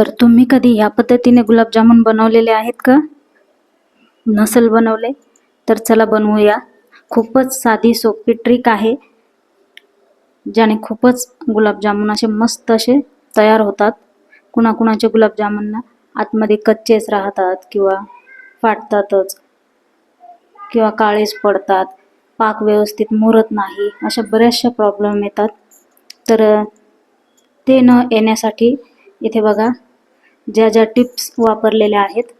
तर तुम्ही कधी या पद्धतीने गुलाबजामुन बनवलेले आहेत का? नसल बनवले तर चला बनवूया. खूपच साधी सोपी ट्रिक आहे ज्याने खूपच गुलाबजामुन असे मस्त असे तयार होतात. कुणाकुणाचे गुलाबजामुनना आतमध्ये कच्चेच राहतात किंवा फाटतातच किंवा काळेच पडतात पाक व्यवस्थित मुरत नाही अशा बऱ्याचशा प्रॉब्लेम येतात. तर ते न येण्यासाठी इथे बघा ज्या ज्या टिप्स वापरलेल्या आहेत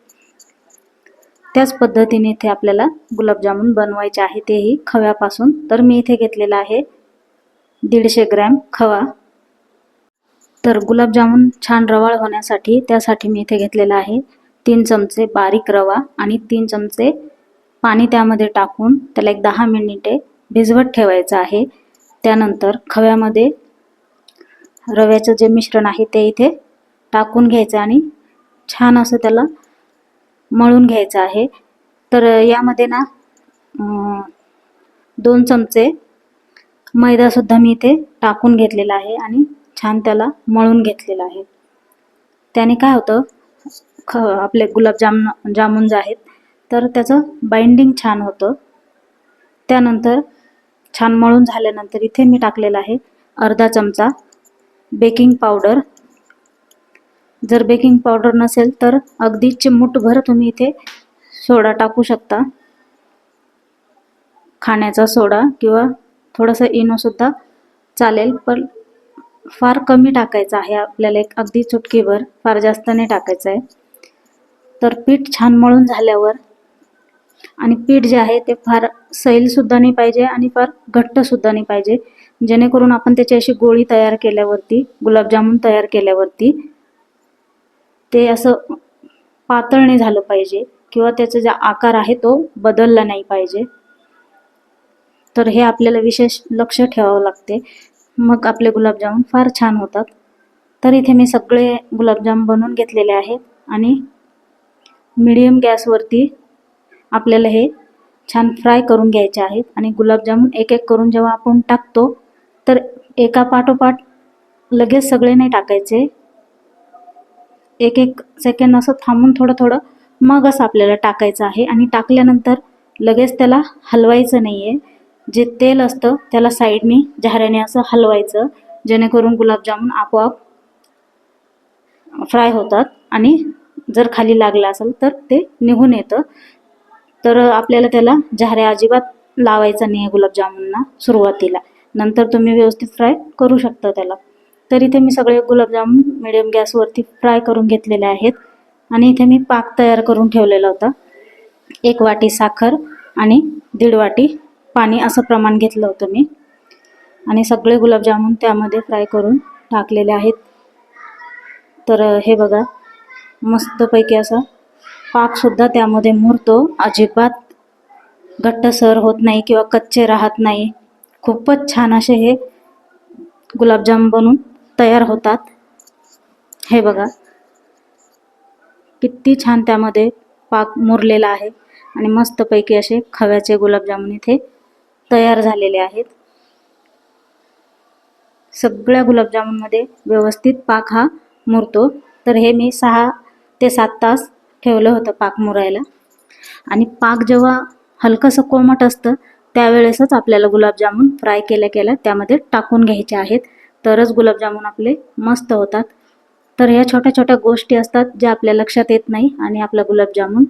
त्याच पद्धतीने इथे आपल्याला गुलाबजामुन बनवायचे आहे तेही खव्यापासून. तर मी इथे घेतलेला आहे दीडशे ग्रॅम खवा. तर गुलाबजामुन छान रवाळ होण्यासाठी त्यासाठी मी इथे घेतलेला आहे तीन चमचे बारीक रवा आणि तीन चमचे पाणी त्यामध्ये टाकून त्याला एक दहा मिनिटे भिजवत ठेवायचं आहे. त्यानंतर खव्यामध्ये रव्याचं जे मिश्रण आहे ते इथे टाकून घ्यायचं आणि छान असं त्याला मळून घ्यायचं आहे. तर यामध्ये ना दोन चमचे मैदासुद्धा मी इथे टाकून घेतलेला आहे आणि छान त्याला मळून घेतलेला आहे. त्याने काय होतं ख आपले गुलाबजाम जामुन जे आहेत तर त्याचं बाइंडिंग छान होतं. त्यानंतर छान मळून झाल्यानंतर इथे मी टाकलेलं आहे अर्धा चमचा बेकिंग पावडर जर बेकिंग पावडर नसेल तर अगदी चिमूटभर तुम्ही इथे सोडा टाकू शकता. खाण्याचा सोडा किंवा थोडंसं इनोसुद्धा चालेल पण फार कमी टाकायचं आहे. आपल्याला एक अगदी चुटकीभर फार जास्त नाही टाकायचं आहे. तर पीठ छान मळून झाल्यावर आणि पीठ जे आहे ते फार सैलसुद्धा नाही पाहिजे आणि फार घट्टसुद्धा नाही पाहिजे. जेणेकरून आपण त्याची अशी गोळी तयार केल्यावरती गुलाबजामुन तयार केल्यावरती ते असं पातळ नाही झालं पाहिजे किंवा त्याचा जो आकार आहे तो बदलला नाही पाहिजे. तर हे आपल्याला विशेष लक्ष ठेवावं लागते. मग आपले गुलाबजामुन फार छान होतात. तर इथे मी सगळे गुलाबजाम बनवून घेतलेले आहेत आणि मिडियम गॅसवरती आपल्याला हे छान फ्राय करून घ्यायचे आहेत आणि गुलाबजामुन एक एक करून जेव्हा आपण टाकतो तर एका पाठोपाठ लगेच सगळे नाही टाकायचे. एक एक सेकंड असं थांबून थोडं थोडं मग असं आपल्याला टाकायचं आहे. आणि टाकल्यानंतर लगेच त्याला हलवायचं नाही आहे जे तेल असतं त्याला साईडने झाऱ्याने असं हलवायचं. जेणेकरून गुलाबजामुन आपोआप फ्राय होतात. आणि जर खाली लागलं असेल तर ते निघून येतं. तर आपल्याला त्याला झाऱ्या अजिबात लावायचा नाही आहे गुलाबजामुनना सुरुवातीला. नंतर तुम्ही व्यवस्थित फ्राय करू शकता त्याला. तर इथे मी सगळे गुलाबजाम मिडियम गॅसवरती फ्राय करून घेतलेले आहेत. आणि इथे मी पाक तयार करून ठेवलेला होता. एक वाटी साखर आणि दीड वाटी पाणी असं प्रमाण घेतलं होतं मी. आणि सगळे गुलाबजामुन त्यामध्ये फ्राय करून टाकलेले आहेत. तर हे बघा मस्तपैकी असा पाकसुद्धा त्यामध्ये मुरतो. अजिबात घट्टसर होत नाही किंवा कच्चे राहत नाही. खूपच छान असे हे गुलाबजाम बनून तयार होतात. हे बघा. किती छान त्यामध्ये पाक मुरलेला आहे आणि मस्तपैकी असे खव्याचे गुलाबजामुन इथे तयार झालेले आहेत. सगळ्या गुलाबजामुनमध्ये व्यवस्थित पाक हा मुरतो. तर हे मी सहा ते सात तास ठेवलं होतं पाक मुरायला. आणि पाक जेव्हा हलकंसं कोमट असतं त्यावेळेसच आपल्याला गुलाबजामुन फ्राय केल्या केल्या त्यामध्ये टाकून घ्यायचे आहेत. तरच गुलाबजामुन आपले मस्त होतात. तर ह्या छोट्या छोट्या गोष्टी असतात ज्या आपल्या लक्षात येत नाही आणि आपला गुलाबजामुन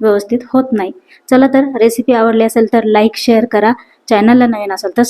व्यवस्थित होत नाही. चला तर रेसिपी आवडली असेल तर लाईक शेअर करा. चॅनलला नवीन असेल तर